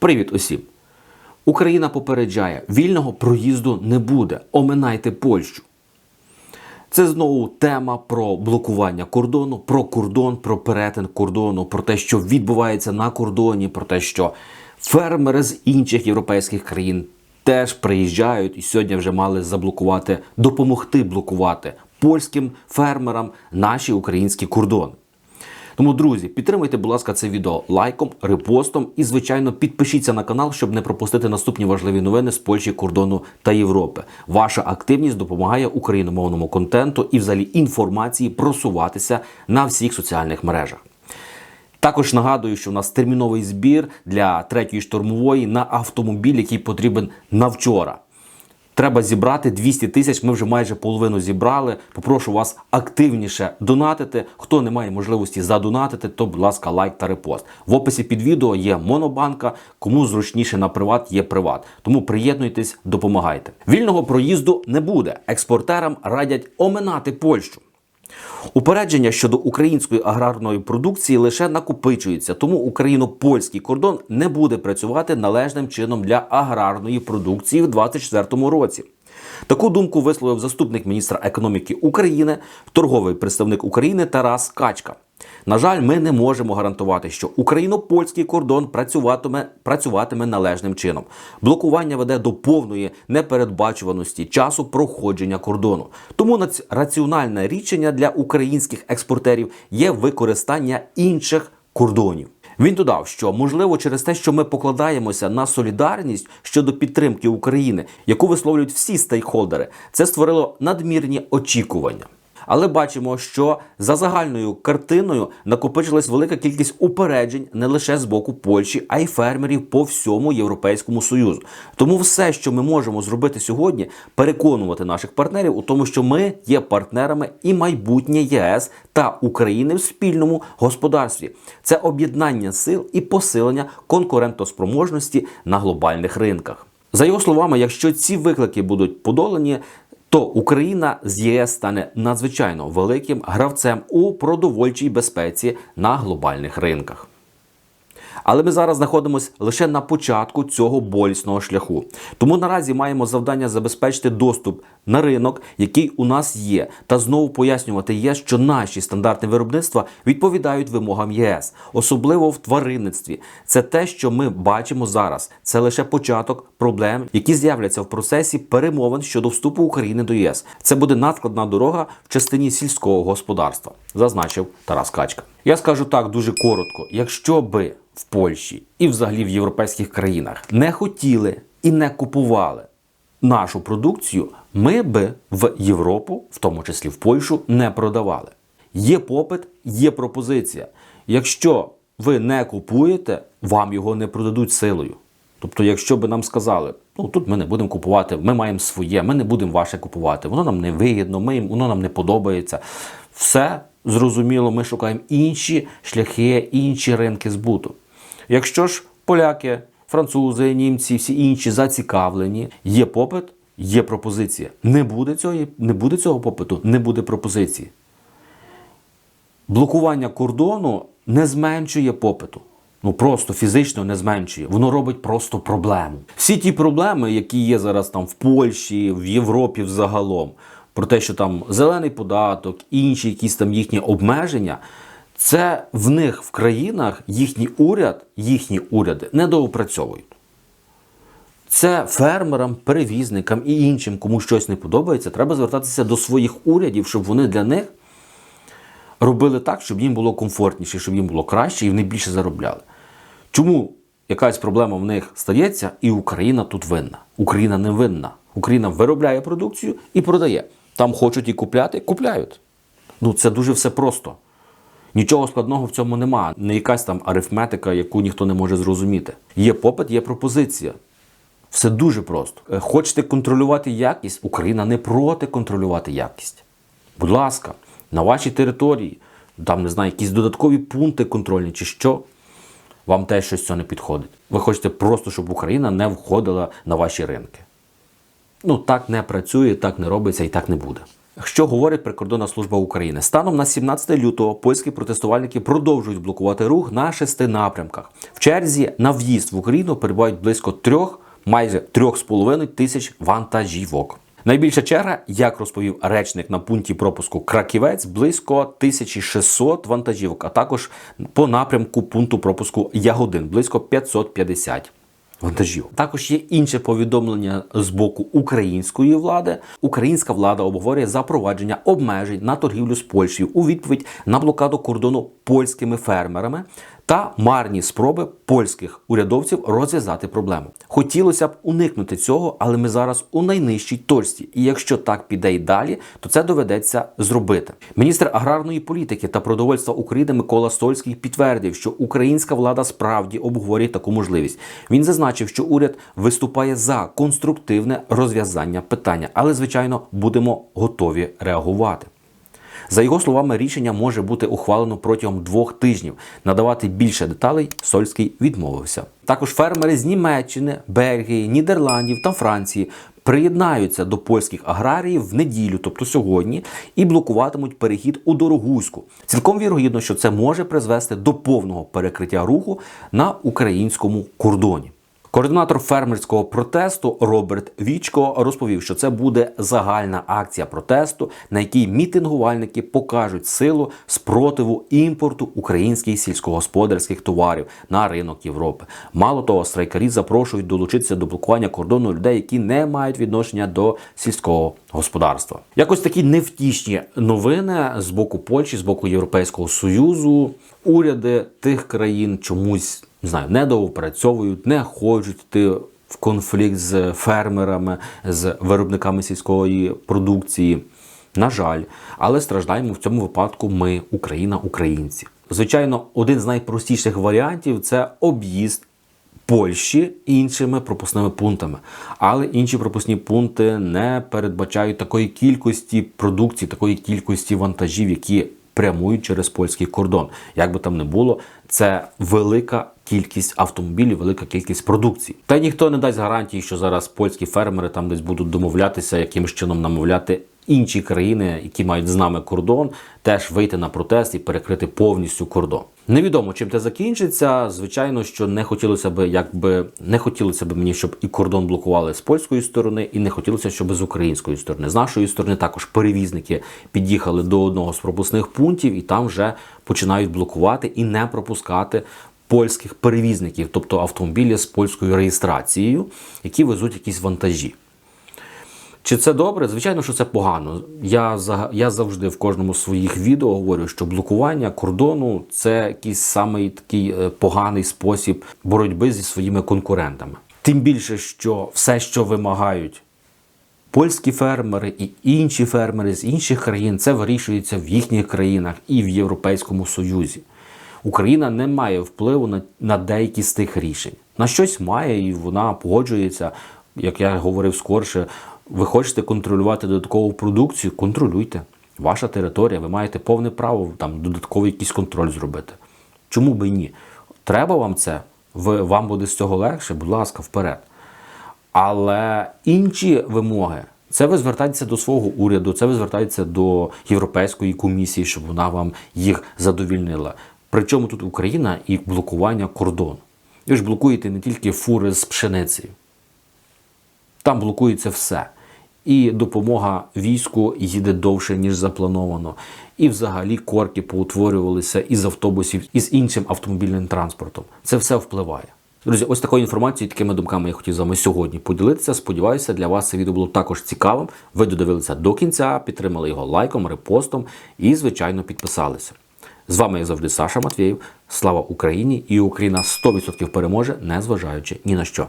Привіт усім! Україна попереджає, вільного проїзду не буде. Оминайте Польщу. Це знову тема про блокування кордону, про кордон, про перетин кордону, про те, що відбувається на кордоні, про те, що фермери з інших європейських країн теж приїжджають і сьогодні вже мали заблокувати, допомогти блокувати польським фермерам наші українські кордони. Тому, друзі, підтримуйте, будь ласка, це відео лайком, репостом і, звичайно, підпишіться на канал, щоб не пропустити наступні важливі новини з Польщі, кордону та Європи. Ваша активність допомагає україномовному контенту і, взагалі, інформації просуватися на всіх соціальних мережах. Також нагадую, що у нас терміновий збір для третьої штурмової на автомобіль, який потрібен на вчора. Треба зібрати 200 тисяч. Ми вже майже половину зібрали. Попрошу вас активніше донатити. Хто не має можливості задонатити, то, будь ласка, лайк та репост. В описі під відео є монобанка. Кому зручніше на приват, є приват. Тому приєднуйтесь, допомагайте. Вільного проїзду не буде. Експортерам радять оминати Польщу. Упередження щодо української аграрної продукції лише накопичується, тому україно-польський кордон не буде працювати належним чином для аграрної продукції в 2024 році. Таку думку висловив заступник міністра економіки України, торговий представник України Тарас Качка. На жаль, ми не можемо гарантувати, що україно-польський кордон працюватиме, працюватиме належним чином. Блокування веде до повної непередбачуваності часу проходження кордону. Тому раціональне рішення для українських експортерів є використання інших кордонів. Він додав, що можливо через те, що ми покладаємося на солідарність щодо підтримки України, яку висловлюють всі стейкхолдери, це створило надмірні очікування. Але бачимо, що за загальною картиною накопичилась велика кількість упереджень не лише з боку Польщі, а й фермерів по всьому Європейському Союзу. Тому все, що ми можемо зробити сьогодні, переконувати наших партнерів у тому, що ми є партнерами і майбутнє ЄС та України в спільному господарстві. Це об'єднання сил і посилення конкурентоспроможності на глобальних ринках. За його словами, якщо ці виклики будуть подолані, то Україна з ЄС стане надзвичайно великим гравцем у продовольчій безпеці на глобальних ринках. Але ми зараз знаходимося лише на початку цього болісного шляху. Тому наразі маємо завдання забезпечити доступ на ринок, який у нас є, та знову пояснювати є, що наші стандартні виробництва відповідають вимогам ЄС, особливо в тваринництві. Це те, що ми бачимо зараз. Це лише початок проблем, які з'являться в процесі перемовин щодо вступу України до ЄС. Це буде надскладна дорога в частині сільського господарства, зазначив Тарас Качка. Я скажу так дуже коротко: якщо би в Польщі і взагалі в європейських країнах не хотіли і не купували нашу продукцію, ми би в Європу, в тому числі в Польщу, не продавали. Є попит, є пропозиція. Якщо ви не купуєте, вам його не продадуть силою. Тобто, якщо би нам сказали, ну тут ми не будемо купувати, ми маємо своє, ми не будемо ваше купувати, воно нам не вигідно, ми, їм- воно нам не подобається. Все зрозуміло, ми шукаємо інші шляхи, інші ринки збуту. Якщо ж поляки, французи, німці, всі інші зацікавлені, є попит, є пропозиція. Не буде цього, не буде цього попиту, не буде пропозиції. Блокування кордону не зменшує попиту. Ну просто фізично не зменшує. Воно робить просто проблему. Всі ті проблеми, які є зараз там в Польщі, в Європі взагалом, про те, що там зелений податок, інші якісь там їхні обмеження, це в них в країнах їхній уряд, їхні уряди недоопрацьовують. Це фермерам, перевізникам і іншим, кому щось не подобається, треба звертатися до своїх урядів, щоб вони для них робили так, щоб їм було комфортніше, щоб їм було краще і вони більше заробляли. Чому якась проблема в них стається, і Україна тут винна? Україна не винна. Україна виробляє продукцію і продає. Там хочуть і купляти, купляють. Ну це дуже все просто. Нічого складного в цьому нема. Не якась там арифметика, яку ніхто не може зрозуміти. Є попит, є пропозиція. Все дуже просто. Е, Хочете контролювати якість? Україна не проти контролювати якість. Будь ласка, на вашій території, там не знаю, якісь додаткові пункти контрольні чи що, вам теж щось цього не підходить. Ви хочете просто, щоб Україна не входила на ваші ринки. Ну, так не працює, так не робиться і так не буде. Що говорить прикордонна служба України? Станом на 17 лютого польські протестувальники продовжують блокувати рух на шести напрямках. В черзі на в'їзд в Україну перебувають близько трьох, майже трьох з половиною тисяч вантажівок. Найбільша черга, як розповів речник на пункті пропуску Краківець, близько 1600 вантажівок, а також по напрямку пункту пропуску Ягодин близько 550 вантажівок. Також є інше повідомлення з боку української влади. Українська влада обговорює запровадження обмежень на торгівлю з Польщею у відповідь на блокаду кордону польськими фермерами та марні спроби польських урядовців розв'язати проблему. Хотілося б уникнути цього, але ми зараз у найнижчій точці. І якщо так піде й далі, то це доведеться зробити. Міністр аграрної політики та продовольства України Микола Сольський підтвердив, що українська влада справді обговорює таку можливість. Він зазначив, що уряд виступає за конструктивне розв'язання питання, але звичайно будемо готові реагувати. За його словами, рішення може бути ухвалено протягом двох тижнів. Надавати більше деталей Сольський відмовився. Також фермери з Німеччини, Бельгії, Нідерландів та Франції приєднаються до польських аграріїв в неділю, тобто сьогодні, і блокуватимуть перехід у Дорогуську. Цілком вірогідно, що це може призвести до повного перекриття руху на українському кордоні. Координатор фермерського протесту Роберт Вічко розповів, що це буде загальна акція протесту, на якій мітингувальники покажуть силу спротиву імпорту українських сільськогосподарських товарів на ринок Європи. Мало того, страйкарі запрошують долучитися до блокування кордону людей, які не мають відношення до сільського господарства. Якось такі невтішні новини з боку Польщі, з боку Європейського союзу. Уряди тих країн чомусь не знаю, недоопрацьовують, не хочуть йти в конфлікт з фермерами, з виробниками сільської продукції. На жаль, але страждаємо в цьому випадку ми, Україна, українці. Звичайно, один з найпростіших варіантів це об'їзд Польщі іншими пропускними пунктами. Але інші пропускні пункти не передбачають такої кількості продукції, такої кількості вантажів, які прямують через польський кордон. Як би там не було, це велика кількість автомобілів, велика кількість продукції. Та ніхто не дасть гарантії, що зараз польські фермери там десь будуть домовлятися, якимось чином намовляти інші країни, які мають з нами кордон, теж вийти на протест і перекрити повністю кордон. Невідомо чим це закінчиться. Звичайно, що не хотілося б, якби не хотілося б мені, щоб і кордон блокували з польської сторони, і не хотілося, щоб з української сторони. З нашої сторони також перевізники під'їхали до одного з пропускних пунктів і там вже починають блокувати і не пропускати. Польських перевізників, тобто автомобілі з польською реєстрацією, які везуть якісь вантажі. Чи це добре? Звичайно, що це погано. Я я завжди в кожному своїх відео говорю, що блокування кордону це якийсь самий такий е, поганий спосіб боротьби зі своїми конкурентами. Тим більше, що все, що вимагають польські фермери і інші фермери з інших країн, це вирішується в їхніх країнах і в Європейському Союзі. Україна не має впливу на, на деякі з тих рішень. На щось має, і вона погоджується, як я говорив скорше. Ви хочете контролювати додаткову продукцію? Контролюйте. Ваша територія, ви маєте повне право там додатковий якийсь контроль зробити. Чому би ні? Треба вам це, ви, вам буде з цього легше, будь ласка, вперед. Але інші вимоги, це ви звертаєтеся до свого уряду, це ви звертаєтеся до Європейської комісії, щоб вона вам їх задовільнила. Причому тут Україна і блокування кордону. Ви ж блокуєте не тільки фури з пшеницею. Там блокується все. І допомога війську їде довше, ніж заплановано. І взагалі корки поутворювалися із автобусів і з іншим автомобільним транспортом. Це все впливає. Друзі, ось такою інформацією, такими думками я хотів з вами сьогодні поділитися. Сподіваюся, для вас це відео було також цікавим. Ви додивилися до кінця, підтримали його лайком, репостом і, звичайно, підписалися. З вами, як завжди, Саша Матвєєв. Слава Україні! І Україна 100% переможе, незважаючи ні на що.